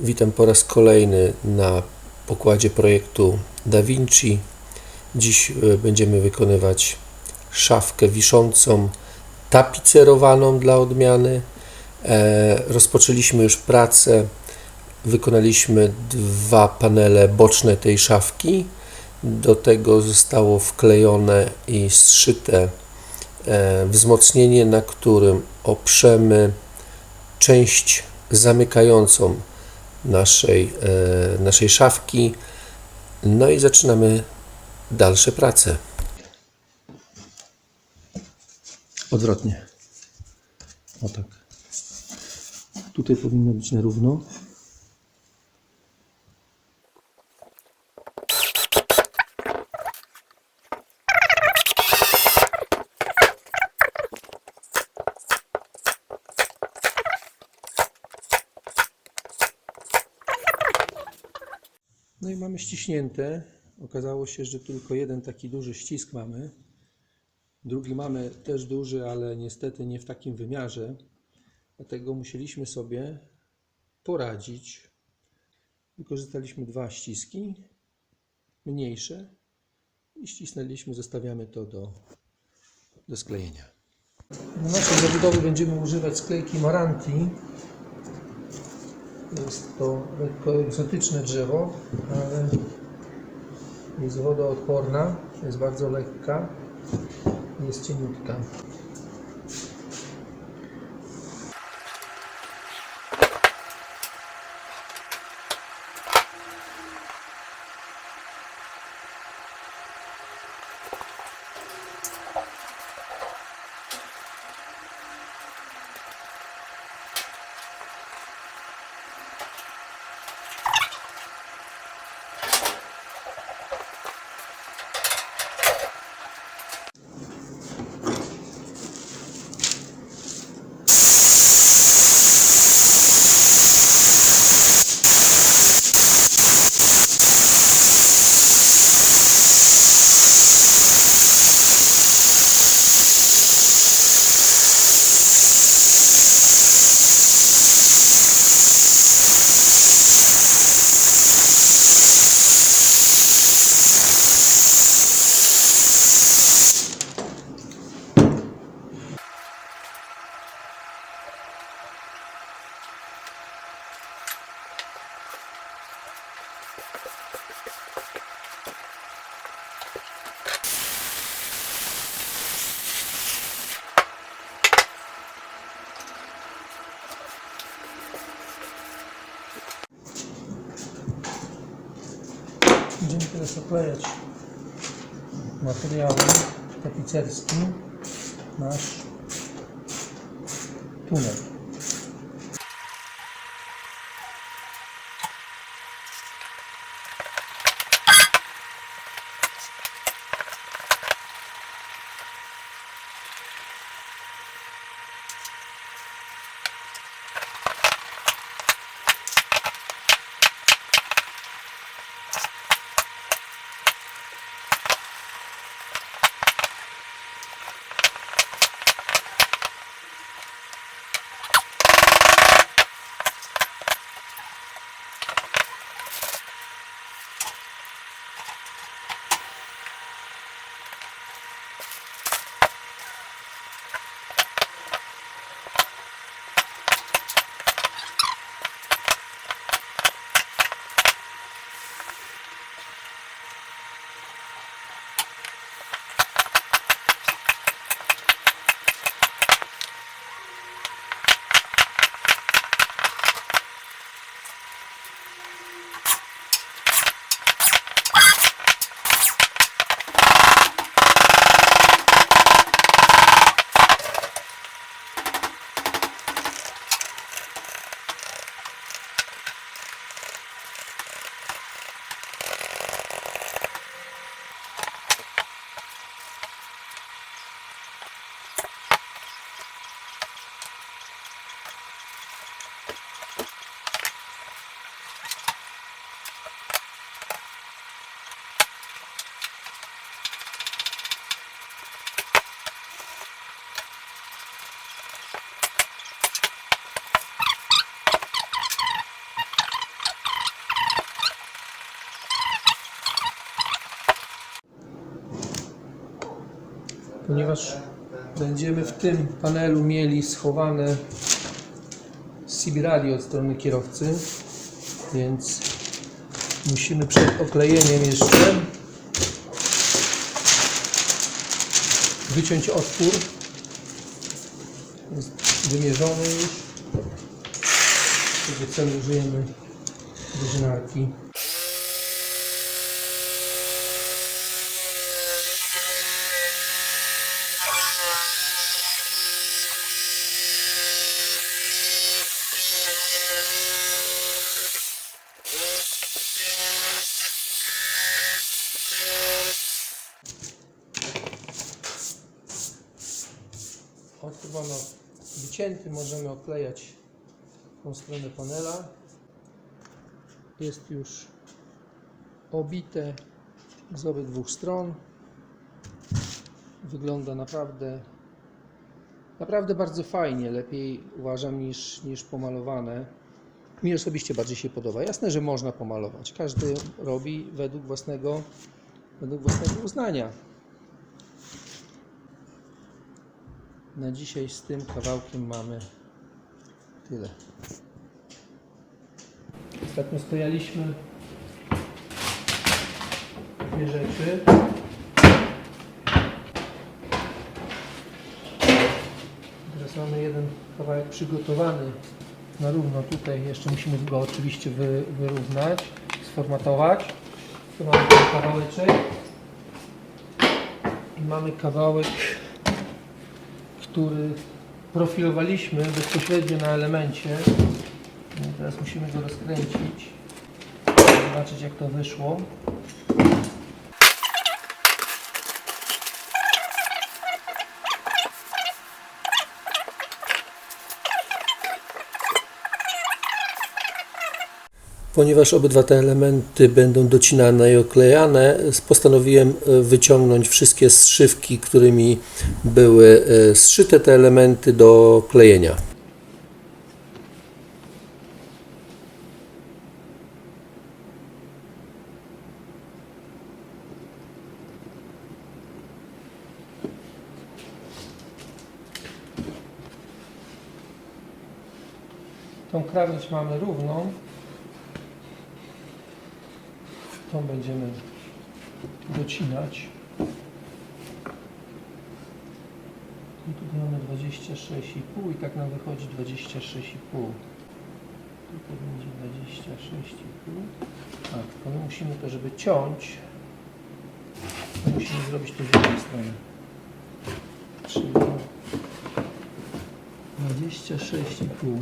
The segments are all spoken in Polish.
Witam po raz kolejny na pokładzie projektu Da Vinci. Dziś e, będziemy wykonywać szafkę wiszącą, tapicerowaną dla odmiany. E, Rozpoczęliśmy już pracę. Wykonaliśmy dwa panele boczne tej szafki. Do tego zostało wklejone i zszyte e, wzmocnienie, na którym oprzemy część zamykającą naszej, e, naszej szafki. No i zaczynamy dalsze prace. Odwrotnie. O tak. Tutaj powinno być na równo. No i mamy ściśnięte. Okazało się, że tylko jeden taki duży ścisk mamy. Drugi mamy też duży, ale niestety nie w takim wymiarze. Dlatego musieliśmy sobie poradzić. Wykorzystaliśmy dwa ściski mniejsze i ścisnęliśmy, zostawiamy to do, do sklejenia. Do naszej zabudowy będziemy używać sklejki Maranti. Jest to lekko egzotyczne drzewo, ale jest wodoodporna, jest bardzo lekka, jest cieniutka. Będziemy teraz oklejać materiałem tapicerskim nasz ponieważ będziemy w tym panelu mieli schowane CB radio od strony kierowcy, więc musimy przed oklejeniem jeszcze wyciąć otwór. Jest wymierzony już. Celu użyjemy wyżynarki. Mamy wycięty, możemy oklejać tą stronę panela. Jest już obite z obydwu stron. Wygląda naprawdę naprawdę bardzo fajnie, lepiej uważam niż, niż pomalowane. Mi osobiście bardziej się podoba. Jasne, że można pomalować. Każdy robi według własnego, według własnego uznania. Na dzisiaj z tym kawałkiem mamy tyle. Ostatnio sklejaliśmy dwie rzeczy. Teraz mamy jeden kawałek przygotowany na równo. Tutaj jeszcze musimy go oczywiście wy, wyrównać, sformatować. Tu mamy ten kawałeczek. I mamy kawałek, który profilowaliśmy bezpośrednio na elemencie. Teraz musimy go rozkręcić. Zobaczyć jak to wyszło. Ponieważ obydwa te elementy będą docinane i oklejane, postanowiłem e, wyciągnąć wszystkie zszywki, którymi były e, zszyte te elementy do klejenia. Tą krawędź mamy równą. Będziemy docinać. I tutaj mamy 26,5 i tak nam wychodzi 26,5. Tutaj będzie 26,5. Tak, tylko my musimy to, żeby ciąć, to musimy zrobić to z jednej strony. Czyli 26,5.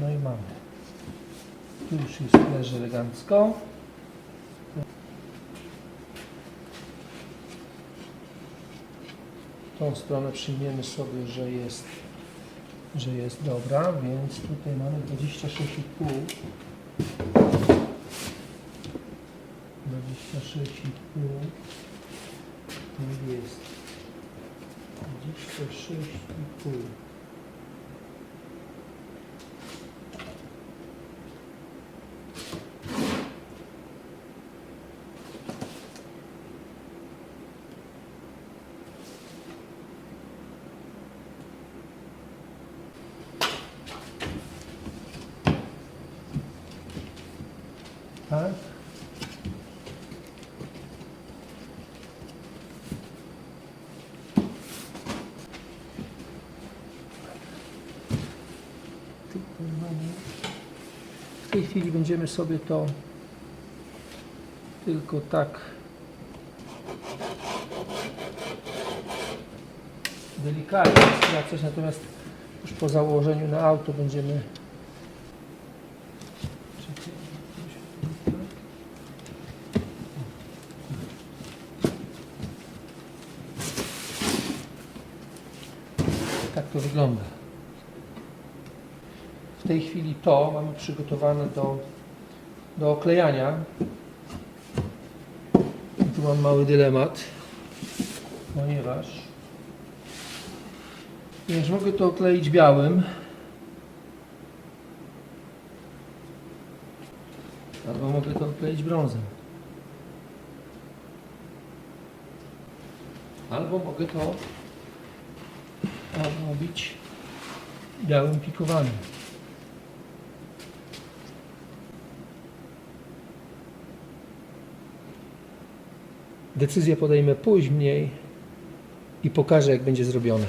No i mamy. Już jest leży elegancko. Tą stronę przyjmiemy sobie, że jest, że jest dobra, więc tutaj mamy 26,5. 26,5 to jest 26,5 Tak? W tej chwili będziemy sobie to tylko tak delikatnie skracać, natomiast już po założeniu na auto będziemy tak to wygląda. W tej chwili to mamy przygotowane do, do oklejania. Tu mam mały dylemat, ponieważ, ponieważ mogę to okleić białym, albo mogę to okleić brązem. Albo mogę to robić białym pikowanym. Decyzję podejmę później i pokażę, jak będzie zrobione.